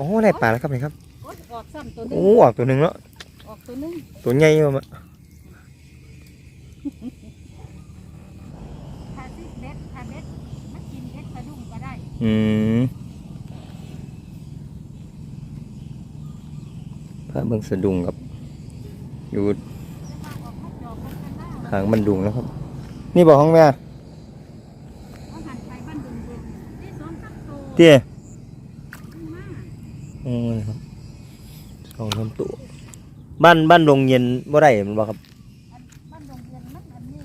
โอ้ได้ปลาแล้วครับนี่ครับโอ๊ยออกซ้ำตัวหนึงโอ้ออกตัวหนึ่งแล้วออกตัวหนึงตัวใหญ่อยู่มั้ยทาซิเด็ดทาเด็ดมันกินเด็ดสะดุ้งก็ได้อืมพระเบิ่งสะดุ้งครับ อยู่จะมาออกมาจอกกันกันหน้าหางบันดุงแล้วครับ นี่บอกห้องแม่เอาหันไปบ้านดุงเย็นนี่สองสามตัวเตี้ย ขึ้นมา อืมครับ สองสามตัวบ้านบ้านดงเย็นบ่ได้แมันบ่ครับอันบ้านดุงเย็นมันอันนี้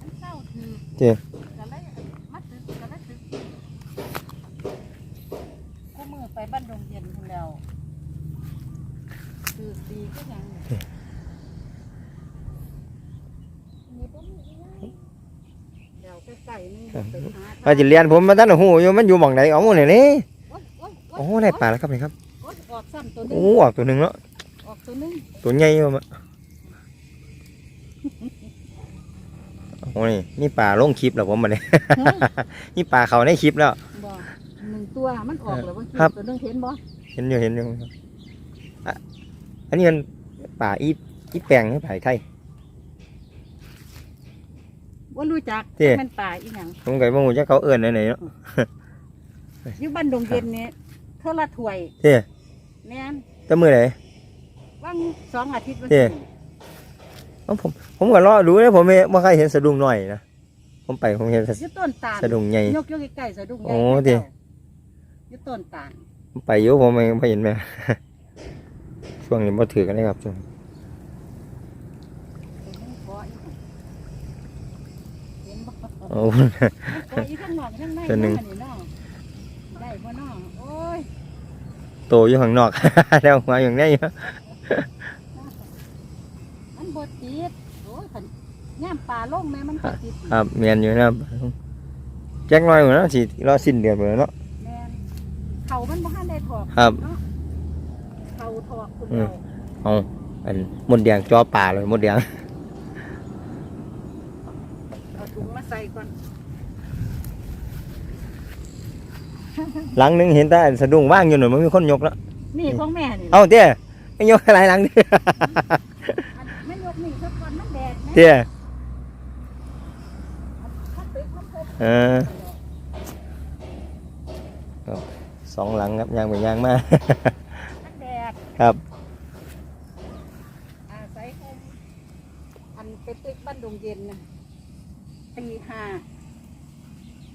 อันเศร้าคือเตี้ยก็เลยมัดตึกก็เลยตึกคู่มือไปบ้านดุงเย็นพุ่นแล้วคือดีก็ยังนี่บ่มีอีหยังเดี๋ยวใกล้ๆนี่ไปหาว่าจะเรียนผมมาตั้งแต่หูอยู่มันอยู่หม่องไหนเอาหมดเลยนี่โอ๊ยโอ๊ยโอ้ได้ปลาแล้วครับนี่ครับโอ๊ยออกซ้ำตัวหนึโอ้งออกตัวหนึ่งแล้วออกตัวหนึงตัวใหญ่อยู่มั้ยโอ้ยนี่ปลาลงคลิปแล้วผมมาเนี่ยเฮ้ยนี่ปลาเขาในคลิปแล้วบ่หนึ่งตัวมันออกแล้วว่าครับ ตัวหนึงเห็นบ่เห็นอยู่เห็นอยู่ครับอะอันนี้มันป่าอีอีแปลงหรือป่าไทย ว่ารู้จักเจ้มันป่าอีหยังผมก็บ่ฮู้จักเขาเอิ้นไหนๆเนาะอยู่บ้านดงเย็นเนี่ยเท่าละถ้วยเจ้ แม่นแต่มื้อไหนว่างสองอาทิตย์วันเจ้เอ้าผมผมก็รอดูนะผมไม่บ่เคยเห็นสะดุ้งน้อยนะผมไปผมเห็นอยู่ต้นตาลสะดุ้งใหญ่ยกยกใกล้ๆสะดุ้งใหญ่โอ้เจ้อยู่ต้นตาลผมไปอยู่ผมไม่บ่เห็นแม่ ช่วงนี้บ่ถือกันเลยครับช่วงเห็นบ่โอ้ตัวอีข้างนอกข้างในตัวหนึ่งเาะเนาะได้บ่เนาะโอ้ย โตอยู่ข้างนอก แล้วมาอย่างนี้อยู่มันบ่ติดโอ้ยคันย่ามปลาลงแม่มันก็ติดครับเมียนอยู่นะครับแจ็คน้อยหมดแล้วสิรอสิ้นเดือนหมดแล้วเนาะแม่นเขามันบ่ทันได้ถอกครับเนาะเขาถอกคุณอืมเราเอาอันมดแดงจอป่าเลยมดแดงเอาถุงมาใส่ก่อน หลังหนึงเห็นแต่อันสะดุ้งว่างอยู่หน่อยมันมีคนยกแล้วนี่ของแม่นี่เอาเตี้ยไม่ยกอะไรหลังดิอันไม่ยกนี่สักวันมันแดดนะเตี้ยถ้าตึกมันพบเออครับสองหลังครับยางไปยางมามันแดดครับอาศัยคมอันเป็นตึกบ้านดงเย็นนะตีห้า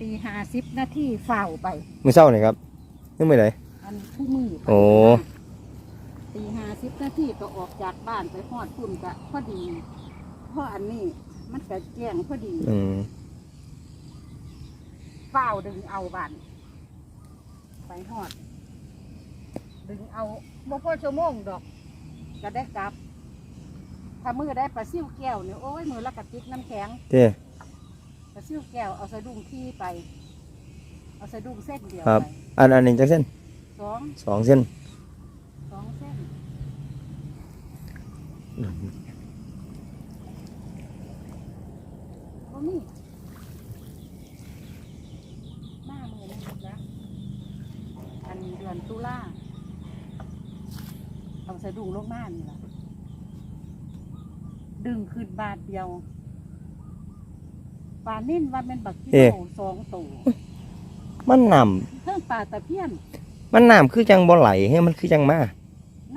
ตีห้าสิบนาทีเฝ้าไป มือเศร้านี่ครับนี่มือไหน อันผู้มือไปโอ้ ตีห้าสิบนาทีก็ออกจากบ้านไปฮอดพุ่นกะพอดีเพราะอันนี้มันก็แจ้งพอดีอืมเฝ้าดึงเอาบ้านไปฮอด ดึงเอาบ่พอชั่วโมงดอก ก็ได้กลับ ถ้ามือได้ปลาซิ่วแก้วเนี่ยโอ้ยมือละกระติกน้ำแข็งเตี้ ยปลาซิ่วแก้วเอาสะดุ้งที่ไป เอาสะดุ้งเส้นเดียวครับ ไปอันอันนี้จักเส้นสองสองเส้นสองเส้นก็มีหน้ามือนะครับนะอันเดือนตุลาเอาสะดุ้งลงมานี่ล่ะดึงขึ้นบาทเดียว ปลานิ่นว่าเป็นบักกิโลสองตัวมันน้เพิ่งปลาตะเพียนำมันน้ำคือจังบ่ไหลให้มันคือจังมา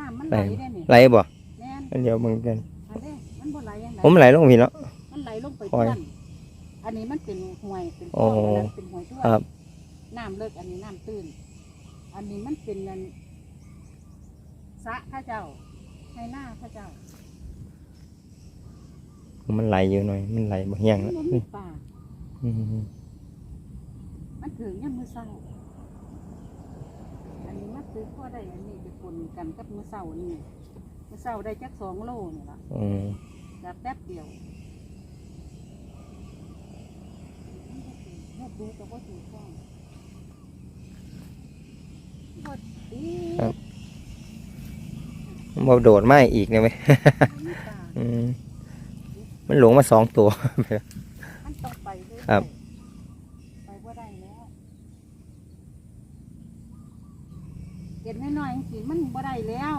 น้ำมันไหลได้นี่ไหลบ่แน่นอันเดียวมันกันอันนี้มันบ่ไหลยังไงผมไหลลงพี่เนาะมันไหลลงไปปล่อยท่วนอันนี้มันเป็นห่วยเป็นโอ้คลองอันนั้นเป็นห่วยท่วนครับน้ำเลิกอันนี้น้ำตื้นอันนี้มันเป็นนันสระข้าเจ้าให้หน้าข้าเจ้ามันไหลอยู่หน่อย มันไหลบ่เฮียงมัแล้วนบ่มีป่าอื มมันถึงยังมือเศร้า อันนี้มันคือพ่อได้อันนี้ไปปนกันกับมือเศร้านี่มือเศร้าได้จักสองโลนี่ล่ะอืมแบบแป๊บเดียวมันดูกับว่าถือก้องพอดีมันบ่โดดมาอีกเนี่ยไหมมีตาอืมมันหลงมาสองตัวมันต้องไปเอยๆ ครับ ไปว่าได้แล้วเห็นน้อยๆจังซี่มันบ่ได้แล้ว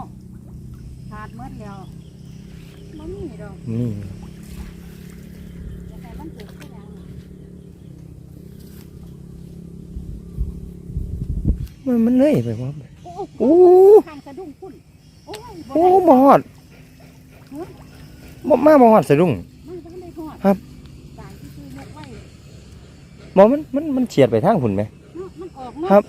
ขาดหมดแล้วบ่มีดอกนี่แต่มันเกิดขึ้นยังมันมันเลยไปว่าโอ้โอ้ข้างสะดุ้งพุ่นโอ้ยโอ้บ่ฮอดบ่มาบ่ฮอดสะดุ้งมันก็ไม่ได้ทอดครับ สายที่ซื้อยกไว้บ่มันมันมันเฉียดไปทางพุ่นไหม เนาะมันออกเนาะครับ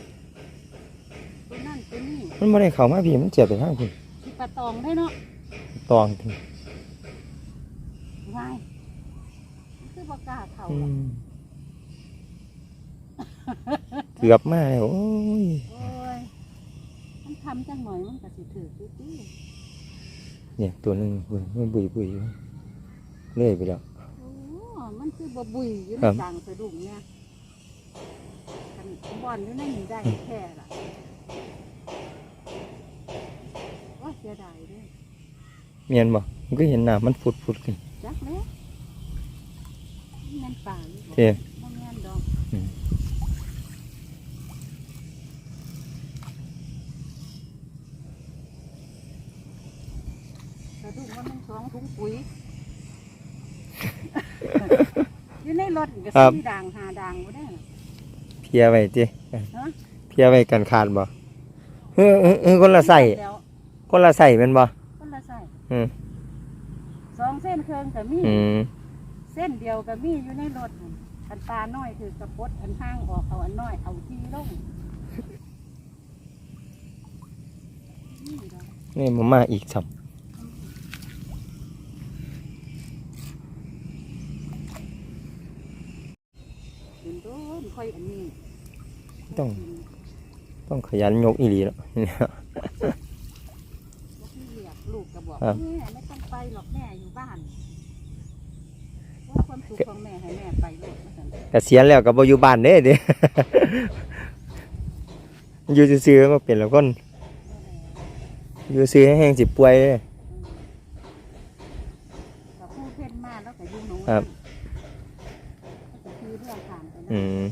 ตัวนั่นตัวนี้มันบ่ได้เข้ามาพี่มันเฉียดไปทางพุ่นสิปลาตองได้เนาะตองวายมันคือบ่กล้าเข้าอือะมเกือบมาแล้วโอ้ยโอ้ยมันทำจังหน่อยมันก็สิถือตื้อเนี่ยตัวหนึงเว้ยมันบุยบุยอยู่เลยไปแล้วๆโอ้ มันคือบ่บุยอยู่ในครับกลางสะดุ้งเนี่ยกันบอนอยู่ในนี่ได้แค่ล่ะโอ้ยเสียดายเด้อเมียนบ่มันก็เห็นน้ำมันฟุดฟุดขึ้นจักแล้วแม่นป่าอยู่บ่เท่บ่แม่นดอกอืมสะดุ้งว่ามันสองถุงปุ๋ย อยู่ในรถก็สีด่างหาด่างบ่ได้น่ะเพียไว้ติฮะเพียไว้กันขาดบ่เฮ้อเฮ้อเฮ้อคนละใส่แล้วคนละใส่แม่นบ่คนละใส่อืมสองเส้นเครื่องก็มีอืมเส้นเดียวก็มีอยู่ในรถน่ะอันตาน้อยคือกระปดอันห้างออกเอาอันน้อยเอาที่ลงนี่ดอกนี่มามาอีกสับ เดินโดนค่อยอันนี้ ต้อง ต้องขยันยกอีหลีแล้วเนี่ยบ่ที่เรียกลูกก็บอกครับแม่ไม่ต้องไปหรอกแม่อยู่บ้านว่าความสุขของแม่ให้แม่ไปลูกว่าซั่นเกษียณแล้วก็บ่อยู่บ้านเด้เด้อยู่ซื่อๆมาเป็นแล้วคนอยู่ซื่อให้แห้งสิป่วยเด้กับผู้เพ่นมาแล้วก็อยู่หนูครับก็คือเรื่องผ่านไปอืนะม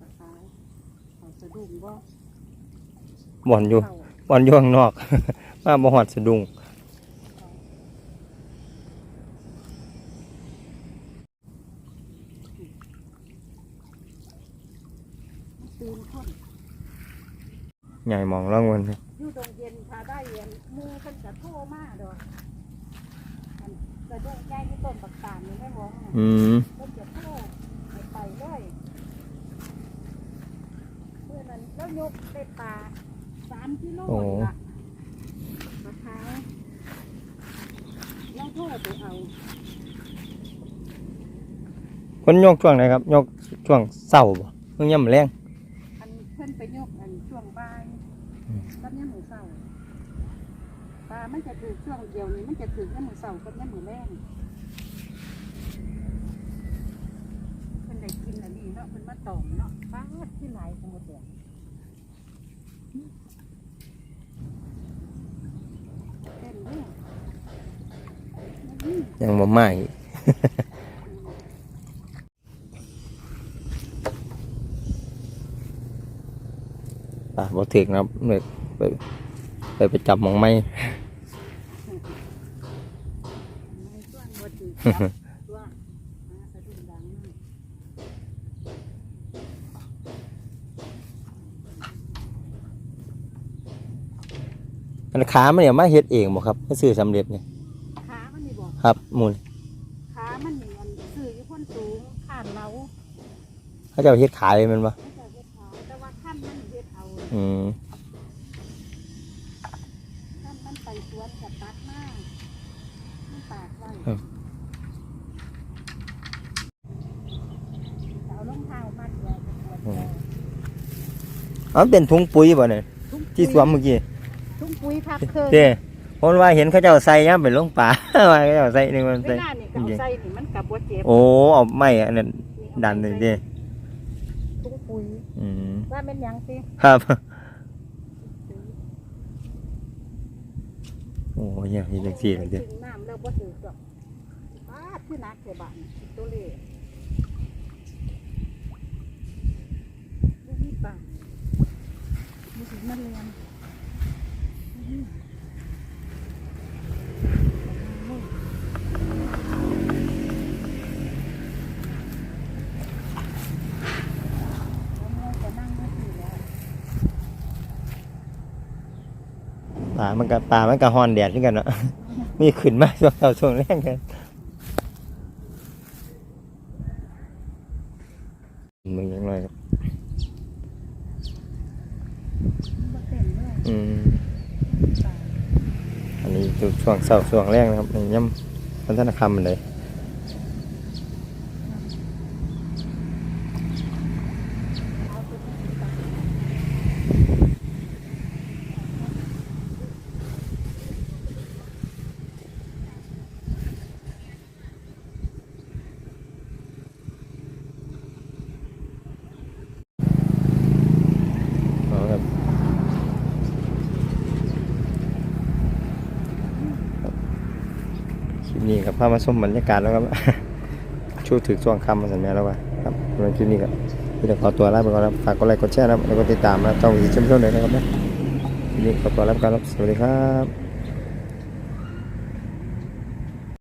ปลาขาวเขาสะดุ้งบ่บ่อนอยู่เข้าบ่อนอยู่ข้างนอก มาบ่ฮอดสะดุ้งมันตื่นคนใหญ่มองล่องมันอยู่ตรงเย็นถ้าได้เย็นหมูเพิ่นจะโทรมาดอกอันสะดุ้งใหญ่ที่ต้นปักตาลนี่ได้บ่อืมเพิ่นจะโทรให้ไปเลยเมื่อนั้น แล้วยกได้ปลาสามกิโลนี่ละปลาขาวแล้วโทรไปเอาคนยกช่วงไหนครับยกช่วงเช้าบ่เพิ่งยามแรงอันเพิ่นไปยกอันช่วงบ่ายอืมกับยามมื้อเช้าปลามันจะถือช่วงเดียวนี้มันจะถือยามมื้อเช้ากับยามมื้อแรงเพิ่นได้กินอันนี้เนาะเพิ่นมาตอมเนาะปลาที่หลายสมุทรแดงเต้นเด้ออืม ยังบ่มาอีกป่ะบ่ถึกนะครับเลยไปไปไปจับมองไม้ไม่ส่วนบ่ถือจับตัวมาสะดุ้งดังมากอันขามันเนี่ยมาเฮ็ดเองบ่ครับมาซื้อสำเร็จเนี่ย ครับมูลขามันนี่อันซื้ออยู่คนสูงข้านเราเขาเจะเฮ็ดขายแมันบ่ไม่ใช่เฮ็ดขาแต่ว่าขั้นมันเฮ็ดเอาอืมขั้นมันไปสวนกับตัดมามันตากไว้เอารองเท้ามัดไว้กับปวดคออ๋อเป็นถุงปุ๋ยบ่เนี่ยถุงที่สวมเมื่อกี้ถุงปุ๋ยพับเคยเด้ ผมว่าเห็นเขาเจ้าใส่ย่ํไปลงป่า ว่าเขาเจ้าใส่นี่มันเวใส่ลานี่ก็เอาใส่นี่มันกับบ่เจ็บโอ้เอาไม้อันนั้นดันเลยเด้ถุงปุ๋ยอืมว่าเป็นหยังสิครับโอ้ยเนี่ยเฮ็ดจังซี่เลยเด้ถึงน้ำแล้วบ่ถือดอกป้าดคือนักเสียบานตัวเลขลูกนี่ปังมีสิมันเรียนอืมเอาแม่จะนั่งไม่ถือแล้ว ปลามันก็ปลามันก็ฮอนแดดขึ้นกันเนาะมีขึ้นมาช่วงเช้าช่วงแรกกันมึงยังไงครับบ่เต็มเลยอืมตายอันนี้คือช่วงเช้าช่วงแรกนะครับนี่ย่ำพัฒนธรรมมันเลย เอาตัวนี้ตาย เอาครับคลิป นี้ครับพามาชมบรรยากาศแล้วครับ ช่วงถึงช่วงค่ำมาสัญญาแล้วว่าครับสำหรับคลิปนี้ก็ที่จะขอตัวลาไปก่อนครับฝากกดไลค์กดแชร์นะครับแล้วก็ติดตามนะครับช่องวิชิชมช่องเลยนะครับนะคลิปนี้ขอตัวลาไปก่อนครับสวัสดีครับ